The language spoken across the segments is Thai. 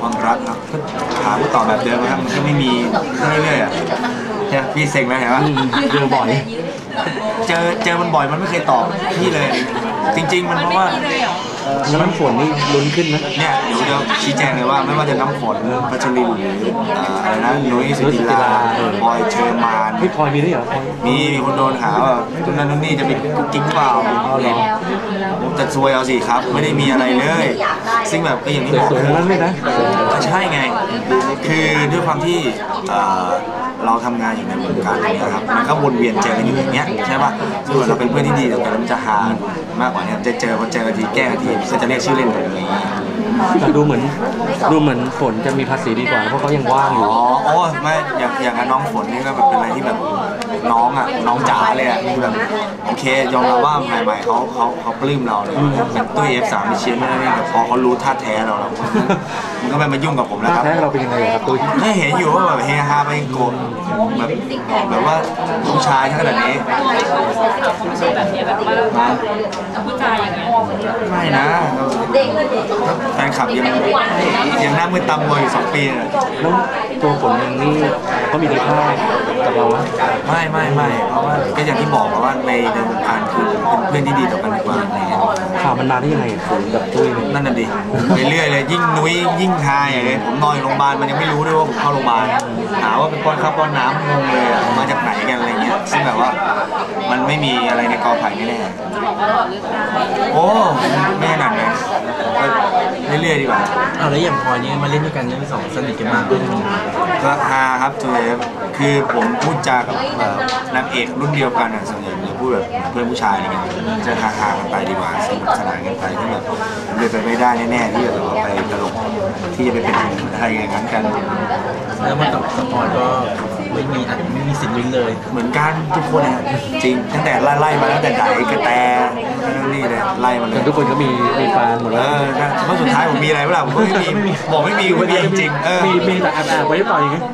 ความรักครับก็ถามก็ตอบแบบเดิมนะครับมันก็ไม่มีเรื่อยๆอะเนี่ยพี่เซ็งไหมเห็นปะอืมเจอบ่อย เจอเจอมันบ่อยมันไม่เคยตอบพี่เลย จริง ๆ มันเพราะว่า แล้วน้ำฝนนี่ลุ้นขึ้นนะเนี่ยเดี๋ยวจะชี้แจงเลยว่าไม่ว่าจะน้ำฝนพัชรินหรืออ่าอะไรนะนุ้ยสุจิลาบอยเชอร์มานพี่พลอยมีด้วยเหรอพลอยมีมีคนโดนหาว่าตุนนั้นนู่นนี่จะมีกุ๊กกิ๊กเปล่าผมจะซวยเอาสิครับ ไม่ได้มีอะไรเลย ซึ่งแบบก็อย่างที่สบอกวยๆทั้งนั้นเลยนะ ก็ใช่ไง คือด้วยความที่เอ่อ เราทำงานอยู่ในวงการนี้นะครับมันก็วนเวียนเจอกันอยู่อย่างเงี้ยใช่ป่ะส่วนเราเป็นเพื่อนที่ดีต่อกันแล้วมันจะหามากกว่านี้จะเจอพอเจอกันทีแกล้งกันทีก็จะเรียกชื่อเล่นกันอะไรอย่างเงี้ยแต่ดูเหมือนดูเหมือนฝนจะมีภาษีดีกว่าเพราะเขายังว่างอยู่อ๋อโอ้ไม่อย่างอย่างกับน้องฝนนี่ก็แบบเป็นอะไรที่แบบ น้องอะน้องจ๋าเลยอะคือแบบโอเคยอมรับว่าใหม่ๆเขาเขาเขาปลื้มเราเลยแบบตุ้ย F3 มีเชียร์ไม่ได้แต่พอเขารู้ท่าแท้เราแล้วมันก็ไม่มายุ่งกับผมแล้วถ้าครับแท้เราเป็นยังไงอะครับตุ้ยไม่เห็นอยู่ว่าแบบเฮฮาไปโกรธแบบแบบว่าผู้ชายขนาดนี้แบบเนี้ยแบบว่าผู้ชายอย่างเงี้ยไม่นะแฟนคลับยังยังหน้ามือตำมวยอยู่สองปีเลยแล้วตัวฝนเองนี่ เขามีคุณค่ากับเราไหมไม่ไม่ไม่เพราะว่าก็อย่างที่บอกว่าในในวงการคือเป็นเพื่อนที่ดีต่อกันดีกว่าอะไรเงี้ยข่าวมันมาได้ยังไงฝนกับตุ้ยเนี่ยนั่นน่ะดิไปเรื่อยเลยยิ่งนุ้ยยิ่งฮาอย่างเลยผมนอนอยู่โรงพยาบาลมันยังไม่รู้ด้วยว่าผมเข้าโรงพยาบาลหาว่าเป็นป้อนข้าวป้อนน้ำงงเลยอะมาจากไหนกันอะไรเงี้ยซึ่งแบบว่ามันไม่มีอะไรในกอไผ่แน่ๆโอ้ไม่ขนาดนั้นก็เรื่อยๆดีกว่าเอาแล้วอย่างพลอยนี่มาเล่นด้วยกันเนี่ยสองสนิทกันมากขึ้นก็ฮาครับทูเอฟคือผมพูดจากับเอ่อนางเอกรุ่นเดียวกันอะส่วนใหญ่จะพูดแบบเพื่อนผู้ชายอะไรเงี้ยจะฮาฮาๆกันไปดีกว่าสนุกสนานกันไปที่แบบเป็นไปไม่ได้แน่ๆที่จะแบบว่าไปตลกที่จะไปเป็นอะไรอย่างนั้นกัน แล้วมากับสปอร์ตก็ ไม่มีอัดไม่มีสิทธิ์ลุ้นเลย เหมือนกันทุกคนนะครับจริง ตั้งแต่ไล่ไล่มาตั้งแต่ไดกระแตนั่นนี่เลยไล่มาเลแต่ยทุกคนก็มีมีแฟนหมดเอแล้ว อนะเพราะสุดท้ายผมมีอะไรเปล่าผมก็ไม่มีบอกไม่มีก็ไม่มีจริงๆเออมีมีแต่แอบแอบๆไว้หรือเปล่าอย่างเงี้ย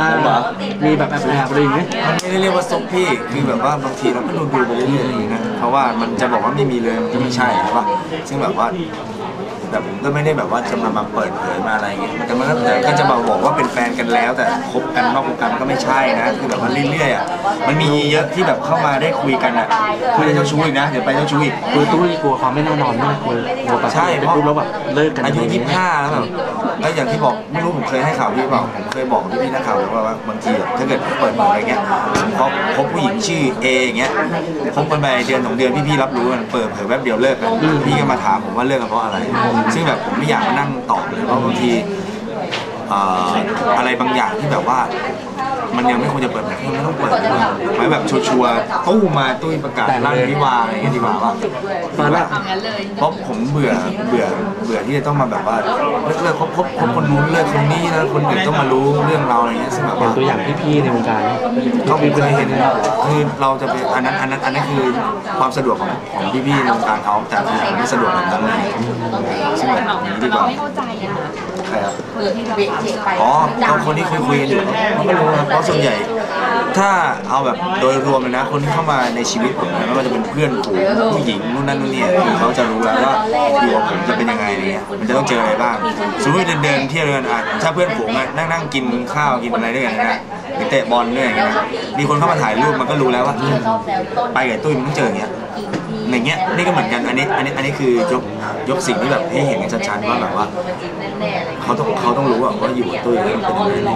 อ่าเหรอมีแบบแอบแอบๆอะไรอย่างเงี้ยมันไม่ได้เรียกว่าซบพี่คือแบบว่าบางทีเราก็ดูดูไปเรื่อยๆอย่างนี้นะเพราะว่ามันจะบอกว่าไม่มีเลยมันก็ไม่ใช่ใช่ปะซึ่งแบบว่า แบบผมก็ไม่ได้แบบว่าจะมามาเปิดเผยมาอะไรอย่างเงี้ยมันจะมันก็แต่ก็จะมาบอกว่าเป็นแฟนกันแล้ว แต่คบกันนอกวงการก็ไม่ใช่นะคือแบบว่าเรื่อยๆอะมันมีเยอะที่แบบเข้ามาได้คุยกันอะไม่ได้เจ้าชู้อีกนะเดี๋ยวไปเจ้าชู้อีกกลัวตุ้ยกลัวความไม่แน่นอนมากกลัวกลัวแบบใช่ไปปุ๊บแล้วแบบเลิกกันอายุะไรยี่งสิบเงี้ห้าแล้วแบบแล้วอย่างที่บอกไม่รู้ผมเคยให้ข่าวพี่เปล่าผมเคยบอกพี่ๆนักข่าวว่าว่าบางทีแบบถ้าเกิดเปิดเผยอะไรเงี้ยผมเขาพบผู้หญิงชื่อเออย่างเงี้ยคบกันไปเดือนสองเดือนพี่ๆรับรู้กันเปิดเผยแป๊บเดียวเลิกกันพี่ก็มาถามผมว่าเลิกกันเพราะอะไรซึ่งแบบผมไม่อยากมานั่งตอบเลยเพราะบางทีอะไรบางอย่างที่แบบว่า มันยังไม่ควรจะเปิดเผยมันไม่ต้องเปิดดีกว่าไว้แบบชัวร์ๆตู้มาตุ้ยประกาศลั่นวิวาห์อะไรอย่างเงี้ยดีกว่าว่าตอนแรกเพราะผมเบื่อเบื่อเบื่อที่จะต้องมาแบบว่าเลิกเลิกคบคบคบคนนู้นเลิกคนนี้แล้วคนอื่นต้องมารู้เรื่องเราอะไรเงี้ยซึ่งแบบเห็นว่าตัวอย่างพี่ๆในวงการเขาเคยเห็นคือเราจะไปอันนั้นอันนั้นอันนั้นคือความสะดวกของของพี่ๆในวงการเขาแต่คือผมไม่สะดวกแบบนั้นเลยซึ่งแบบนี้ดีกว่าไม่เข้าใจอะ ใครครับเออที่เราถามไปอ๋อเขาคนที่คุยคุยกันอยู่เขาก็รู้ครับเพราะส่วนใหญ่ ถ้าเอาแบบโดยรวมเลยนะ คนที่เข้ามาในชีวิตผมนะไม่ว่าจะเป็นเพื่อนฝูงผู้หญิงนู่นนั่นนู่นนี่คือเขาจะรู้แล้วว่าอยู่กับผมจะเป็นยังไงอะไรเงี้ยมันจะต้องเจออะไรบ้างสมมติเดินเดินๆเที่ยวเดินอะถ้าเพื่อนฝูงอะนั่งนั่งกินข้าวกินอะไรด้วยกันนะหรือเตะบอลด้วยอย่างเงี้ยนะมีคนเข้ามาถ่ายรูปมันก็รู้แล้วว่าอืมไปกับตุ้ยมันต้องเจออย่างเงี้ย อย่างเงี้ยนี่ก็เหมือนกันอันนี้อันนี้อันนี้คือยกยกสิ่งที่แบบให้เห็นกันชัดๆว่าแบบว่าเขาต้องเขาต้องรู้ว่าอยู่กับตุ้ยแล้วเองเป็นยังไง